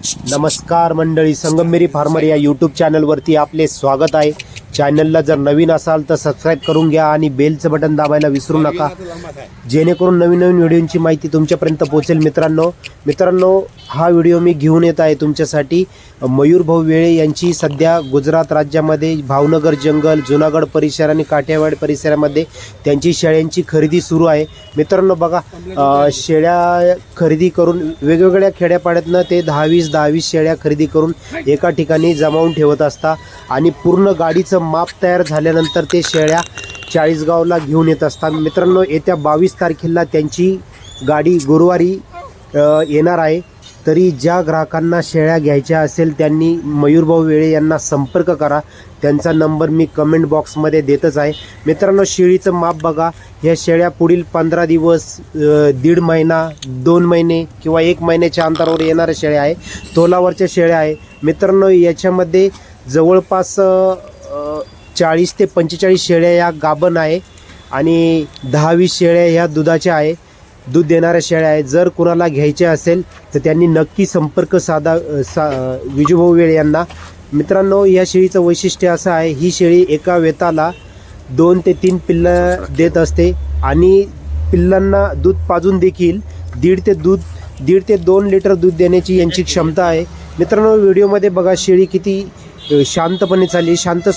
नमस्कार मंडळी संगमेरी फार्मर या यूट्यूब चॅनलवरती आपले स्वागत आहे. चॅनलला जर नवीन असाल तर सबस्क्राईब करून घ्या आणि बेलचं बटन दाबायला विसरू नका. जेणेकरून नवीन नवीन व्हिडिओची माहिती तुमच्यापर्यंत पोहोचेल मित्रांनो. मित्रांनो हा व्हिडिओ मी घेऊन येत आहे तुमच्यासाठी. मयूर भाऊ वेळे यांची सध्या गुजरात राज्यामध्ये भावनगर जंगल जुनागड परिसर आणि काठियावाड परिसरामध्ये त्यांची शेळ्यांची खरेदी सुरू आहे. मित्रांनो बघा शेळ्या खरेदी करून वेगवेगळ्या खेड्यापाड्यातनं ते दहावीस दहावीस शेळ्या खरेदी करून एका ठिकाणी जमावून ठेवत असता आणि पूर्ण गाडीचं माप तयार झाल्यानंतर ते शेळ्या चाळीसगावला घेऊन येत असतात. मित्रांनो येत्या बावीस तारखेला त्यांची गाडी गुरुवारी येणार आहे. तरी ज्या ग्राहकांना शेळ्या घ्यायच्या असेल त्यांनी मयूरभाऊ वेळे यांना संपर्क करा. त्यांचा नंबर मी कमेंट बॉक्समध्ये देतच आहे. मित्रांनो शेळीचं माप बघा. ह्या शेळ्या पुढील पंधरा दिवस दीड महिना दोन महिने किंवा एक महिन्याच्या अंतरावर येणाऱ्या शेळ्या आहे. तोलावरच्या शेळ्या आहे. मित्रांनो याच्यामध्ये जवळपास चाळीस ते पंचेचाळीस शेळ्या या गाभण आहे आणि दहावीस शेळ्या ह्या दुधाच्या आहे. दूध देणाऱ्या शेळ्या आहेत. जर कुणाला घ्यायचे असेल तर त्यांनी नक्की संपर्क साधा सा विजूभाऊ वेळ यांना. मित्रांनो या शेळीचं वैशिष्ट्य असं आहे ही शेळी एका वेताला दोन ते तीन पिल्लं देत असते आणि पिल्लांना दूध पाजून देखील दीड ते दूध दीड ते दोन लिटर दूध देण्याची यांची क्षमता आहे. मित्रांनो व्हिडिओमध्ये बघा शेळी किती शांतपणे चालली शांत